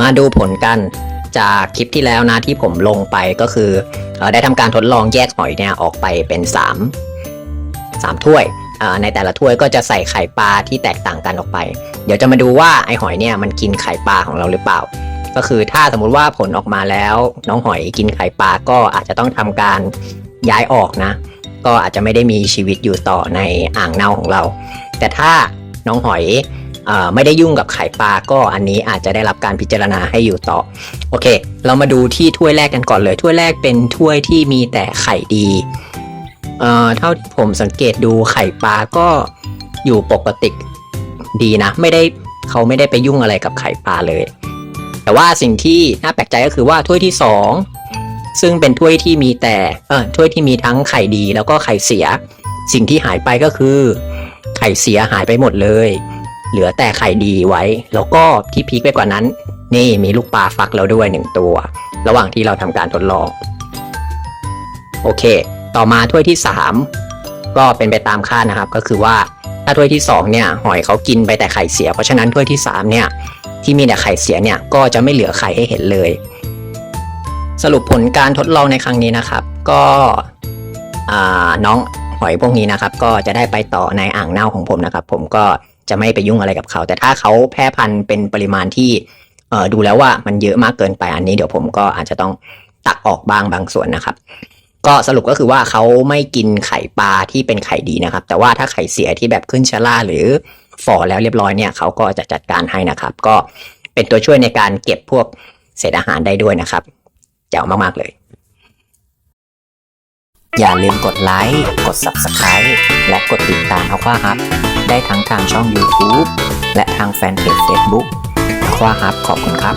มาดูผลกันจากคลิปที่แล้วนะที่ผมลงไปก็คือได้ทำการทดลองแยกหอยเนี่ยออกไปเป็น 3 3 ถ้วย ในแต่ละถ้วยก็จะใส่ไข่ปลาที่แตกต่างกันออกไป เดี๋ยวจะมาดูว่าไอหอยเนี่ยมันกินไข่ปลาของเราหรือเปล่า ก็คือถ้าสมมุติว่าผลออกมาแล้ว น้องหอยกินไข่ปลาก็อาจจะต้องทำการย้ายออกนะ ก็อาจจะไม่ได้มีชีวิตอยู่ต่อในอ่างเน่าของเรา แต่ถ้าน้องหอย ไม่ได้ยุ่งกับไข่ปลาก็อันนี้อาจจะได้รับการพิจารณาให้อยู่ต่อ โอเค เรามาดูที่ถ้วยแรกกันก่อนเลย ถ้วยแรกเป็นถ้วยที่มีแต่ไข่ดีเอ่อเท่าที่ผมสังเกตดูไข่ปลาก็อยู่ปกติดีนะ ไม่ได้เขาไม่ได้ไปยุ่งอะไรกับไข่ปลาเลย แต่ว่าสิ่งที่น่าแปลกใจก็คือว่าถ้วยที่สองซึ่งเป็นถ้วยที่มีแต่เออถ้วยที่มีทั้งไข่ดีแล้วก็ไข่เสีย สิ่งที่หายไปก็คือ ไข่เสียหายไปหมดเลย เหลือแต่ไข่ดีไว้ แล้วก็ที่พีคไปกว่านั้น นี่มีลูกปลาฟักแล้วด้วยหนึ่งตัว ระหว่างที่เราทำการทดลอง โอเค ต่อมาถ้วยที่ 3 ก็เป็นไปตามคาดนะครับ ก็คือว่าถ้าถ้วยที่ 2 เนี่ย หอยเขากินไปแต่ไข่เสีย เพราะฉะนั้นถ้วยที่ 3 เนี่ย ที่มีแต่ไข่เสียเนี่ย ก็จะไม่เหลือไข่ให้เห็นเลย สรุปผลการทดลองในครั้งนี้นะครับ ก็น้องหอยพวกนี้นะครับ ก็จะได้ไปต่อในอ่างเน่าของผมนะครับ ผมก็ จะไม่ไปยุ่งอะไรกับเขา แต่ถ้าเขาแพร่พันธุ์เป็นปริมาณที่เดูแล้วว่ามันเยอะมากเกินไปอันนี้เดี๋ยวผมก็อาจจะต้องตักออกบ้างบางส่วนนะครับ ก็สรุปก็คือว่าเขาไม่กินไข่ปลาที่เป็นไข่ดีนะครับ แต่ว่าถ้าไข่เสียที่แบบขึ้นชะล่าหรือฝ่อแล้วเรียบร้อยเนี่ยเขาก็จะจัดการให้นะครับ ก็เป็นตัวช่วยในการเก็บพวกเศษอาหารได้ด้วยนะครับเจ๋วมากๆเลย อย่าลืมกดไลค์ กด Subscribe และกดติดตามอควาฮับได้ทั้งทางช่อง YouTube และทางแฟนเพจ Facebook ว่าฮับขอบคุณครับ